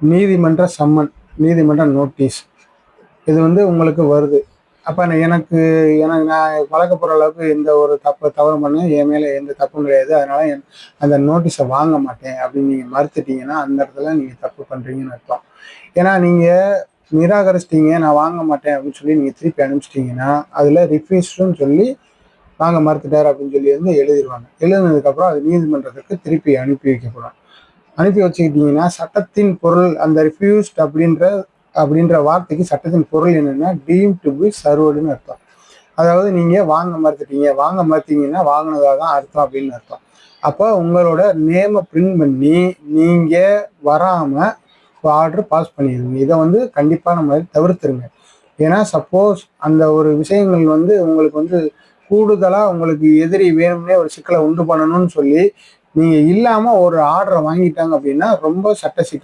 நீதிமன்ற சம்மன் நீதிமன்ற நோட்டீஸ். இது வந்து உங்களுக்கு வருது. அப்போ எனக்கு எனக்கு நான் வழக்கப்படுற அளவுக்கு எந்த ஒரு தப்பு தவறு பண்ண என் மேலே எந்த தப்பும் கிடையாது. அதனால் என் அந்த நோட்டீஸை வாங்க மாட்டேன் அப்படின்னு நீங்கள் மறுத்துட்டீங்கன்னா அந்த இடத்துல நீங்கள் தப்பு பண்ணுறீங்கன்னு அர்த்தம். ஏன்னா நீங்கள் நிராகரிச்சிட்டீங்க நான் வாங்க மாட்டேன் அப்படின்னு சொல்லி நீங்கள் திருப்பி அனுப்பிச்சிட்டிங்கன்னா அதில் ரிஃப்யூஸ்டுன்னு சொல்லி வாங்க மறுத்துட்டார் அப்படின்னு சொல்லி வந்து எழுதிடுவாங்க எழுதுனதுக்கப்புறம் அது நீதிமன்றத்துக்கு திருப்பி அனுப்பி வைக்கப்படும். அனுப்பி வச்சுக்கிட்டீங்கன்னா சட்டத்தின் பொருள் அந்த ரிஃப்யூஸ்ட் அப்படின்ற அப்படின்ற வார்த்தைக்கு சட்டத்தின் பொருள் என்னென்னா டீம் டு பி சர்வடுன்னு அர்த்தம். அதாவது நீங்கள் வாங்க மறுத்துட்டீங்க. வாங்க மறுத்தீங்கன்னா வாங்கினதாக தான் அர்த்தம் அப்படின்னு அர்த்தம். அப்போ உங்களோட நேமை பிரிண்ட் பண்ணி நீங்கள் வராமல் ஆர்டர் பாஸ் பண்ணிடுங்க. இதை வந்து கண்டிப்பாக நம்ம தவிர்த்துருங்க. ஏன்னா சப்போஸ் அந்த ஒரு விஷயங்கள் வந்து உங்களுக்கு வந்து கூடுதலாக உங்களுக்கு எதிரி வேணும்னே ஒரு சிக்கலை உண்டு பண்ணணும்னு சொல்லி நீங்கள் இல்லாமல் ஒரு ஆர்டரை வாங்கிட்டாங்க அப்படின்னா ரொம்ப சட்ட சிக்கலை